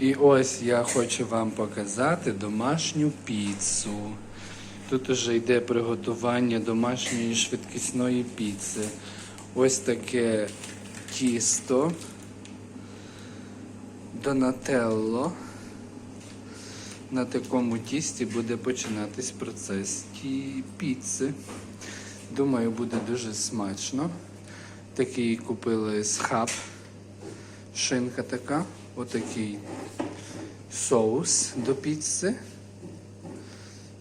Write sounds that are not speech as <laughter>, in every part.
І ось я хочу вам показати домашню піцу. Тут уже йде приготування домашньої швидкісної піци. Ось таке тісто. Донателло. На такому тісті буде починатись процес ті піци. Думаю, буде дуже смачно. Такий купили з хаб. Шинка така. Отакий соус до піци.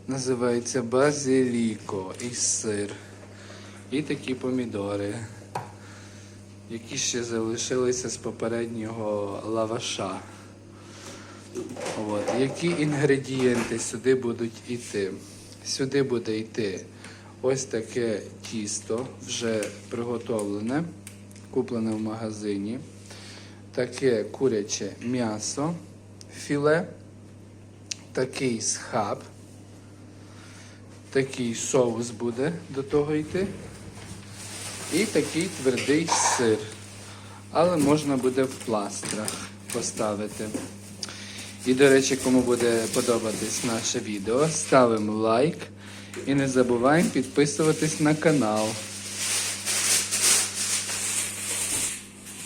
Називається базиліко і сир. І такі помідори, які ще залишилися з попереднього лаваша. От. Які інгредієнти сюди будуть йти? Сюди буде йти ось таке тісто, вже приготовлене, куплене в магазині. Таке куряче м'ясо, філе, такий схаб, такий соус буде до того йти. І такий твердий сир. Але можна буде в пластрах поставити. І, до речі, кому буде подобатись наше відео, ставимо лайк і не забуваємо підписуватись на канал.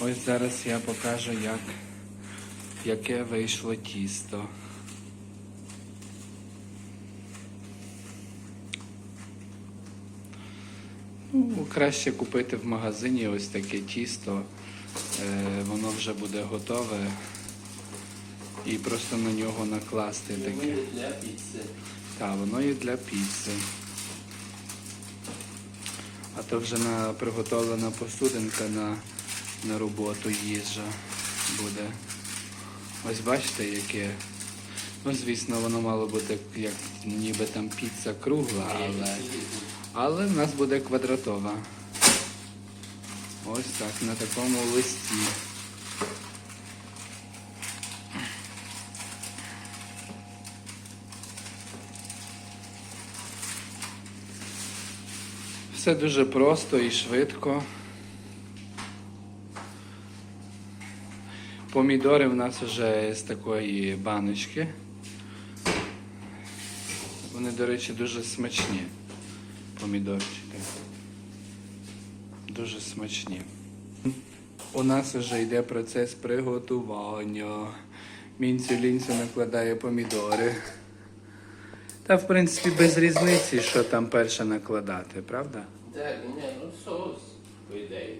Ось зараз я покажу, як, яке вийшло тісто. Ну, краще купити в магазині ось таке тісто. Е, воно вже буде готове. І просто на нього накласти таке. для піци. Так, воно і для піци. А то вже на приготовлена посудинка на, на роботу їжа буде. Ось бачите, яке. Ну, звісно, воно мало бути як ніби там піца кругла, але, але в нас буде квадратова. Ось так, на такому листі. Все дуже просто і швидко. Помідори в нас вже з такої баночки. Вони, до речі, дуже смачні. Помідорчики. Дуже смачні. У нас вже йде процес приготування. Мінцю лінцю накладає помідори. Та, в принципі, без різниці, що там перше накладати, правда? Так, ні, ну соус, по ідеї.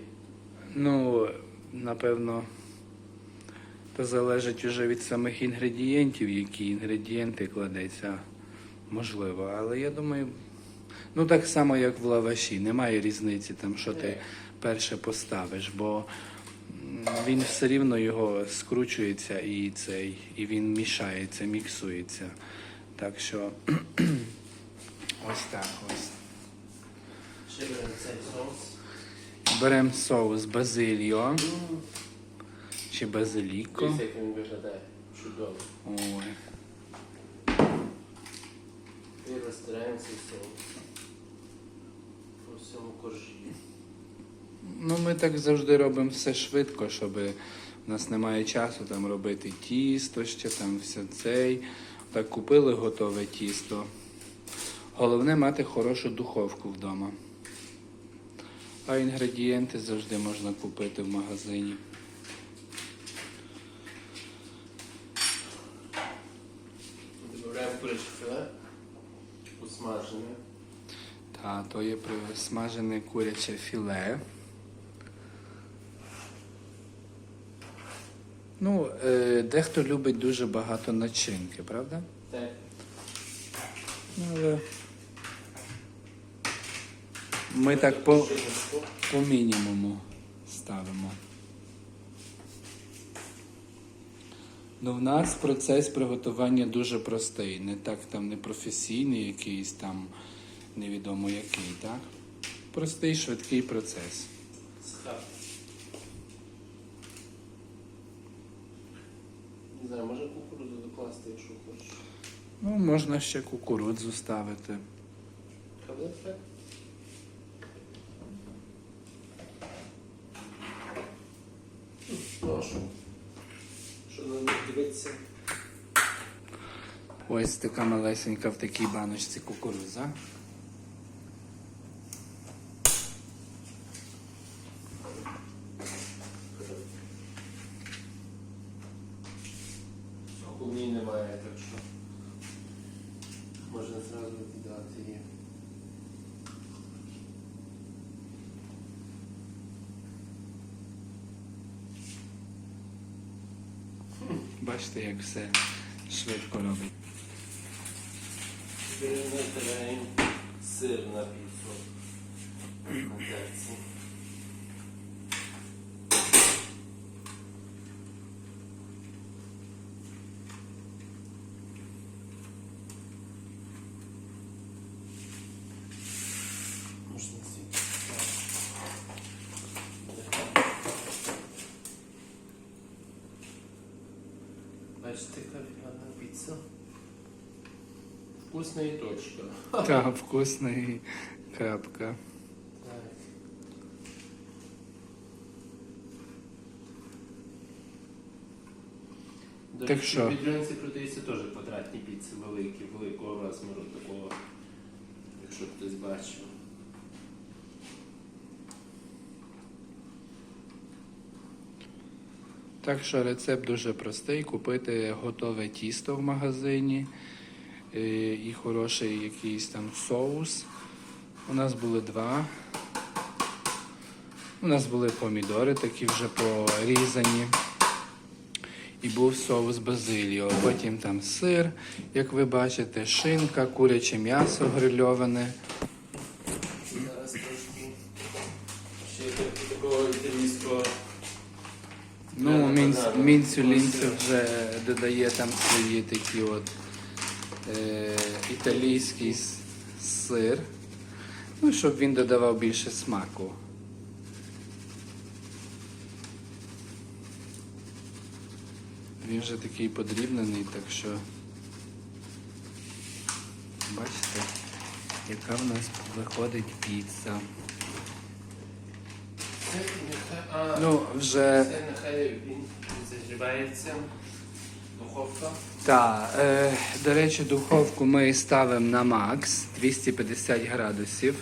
Ну, напевно, то залежить уже від самих інгредієнтів, які інгредієнти кладеться, можливо. Але я думаю, ну так само, як в лаваші, немає різниці, там, що ти перше поставиш, бо він все рівно його скручується і цей, і він мішається, міксується. Так що <clears throat> ось так ось. Ще беремо цей соус. Беремо соус базиліо чи базиліко. Дивіться, як він виглядає. Чудово. Ой. І розтираємо цей соус. По всьому коржі. Ну, ми так завжди робимо все швидко, щоб у нас немає часу там робити тісто ще, там все цей. Так купили готове тісто. Головне мати хорошу духовку вдома. А інгредієнти завжди можна купити в магазині. Додаємо куряче філе. Усмажене. Та, то є смажене куряче філе. Ну, е, дехто любить дуже багато начинки, правда? Так. Ну, але ми так по, по мінімуму ставимо. Ну, в нас процес приготування дуже простий. Не так там не професійний якийсь там невідомо який, так? Простий, швидкий процес. Не знаю, може кукурудзу докласти, якщо хочеш. Ну, можна ще кукурудзу ставити. Але так. Дивитися. Ось така малесенька в такій баночці кукурудза. Соку в ній немає, так що можна зразу віддати її. Бачите, як все швидко робить. Сир на піцу. На терці. Бачите, гарна піца. Вкусна і точка. Та вкусний крапка. Так. До Так речі, що? В Бідрянці продаються теж квадратні піци великі, великого розміру такого, якщо хтось бачив. Так що рецепт дуже простий. Купити готове тісто в магазині е, і хороший якийсь там соус. У нас були два. У нас були помідори, такі вже порізані. І був соус базиліо. Потім там сир, як ви бачите, шинка, куряче м'ясо грильоване. Зараз трошки ще такого італійського. Мінцю лінцю вже додає там свої такі от е, італійський сир. Ну, щоб він додавав більше смаку. Він вже такий подрібнений, так що бачите, яка в нас виходить піца. Ну, вже це нехай він загрівається. Духовка. Так, е, до речі, духовку ми ставимо на макс 250 градусів.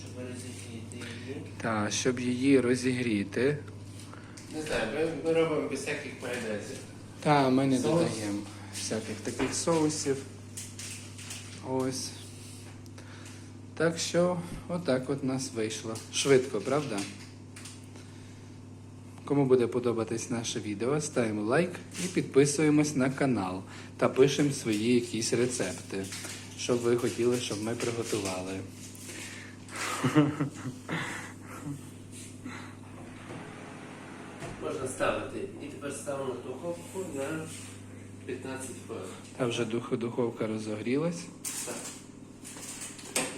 Щоб розігріти її. Та, щоб її розігріти. Не знаю, ми, ми робимо без всяких майонезів. Та, ми не Соус. додаємо всяких таких соусів. Ось. Так що, отак от нас вийшло. Швидко, правда? Кому буде подобатись наше відео, ставимо лайк і підписуємось на канал та пишемо свої якісь рецепти, що ви хотіли, щоб ми приготували. <laughs> Можна ставити. І тепер ставимо духовку на 15 хвилин. Та вже духовка розогрілась. Так.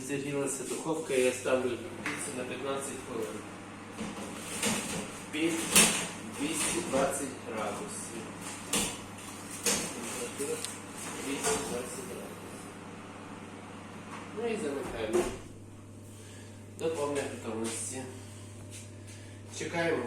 Загрілася духовка, я ставлю піцу на 15 хвилин. Під 220 градусів. Температура 220 градусів. Ну і замикаємо. До повної готовності. Чекаємо.